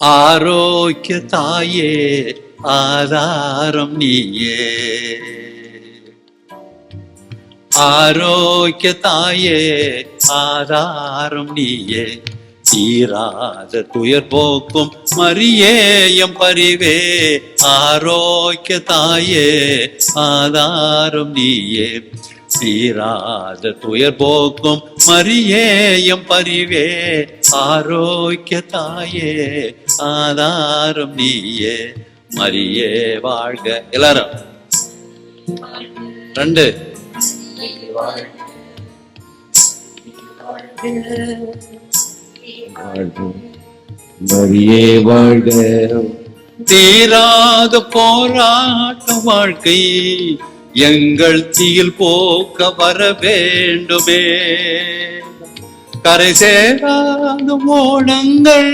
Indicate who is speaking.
Speaker 1: ஆரோக்கிய தாயே ஆதாரம் நீயே. ஆரோக்கிய தாயே ஆதாரம் நீயே. தீராத துயர் போக்கும் மரியேயம் பரிவே ஆரோக்கிய தாயே ஆதாரம் நீயே. சீராத துயர் போக்கும் மரியேயம் பரிவே. ஆரோக்கிய தாயே ஆதாரம் நீயே. மரியே வாழ்க. எல்லாரும். ரெண்டு.
Speaker 2: மரியே வாழ்க.
Speaker 1: தீராத போராட்ட வாழ்க்கை. எங்கள் தீயில் போக்க வர வேண்டுமே. கரை சேராத ஓடங்கள்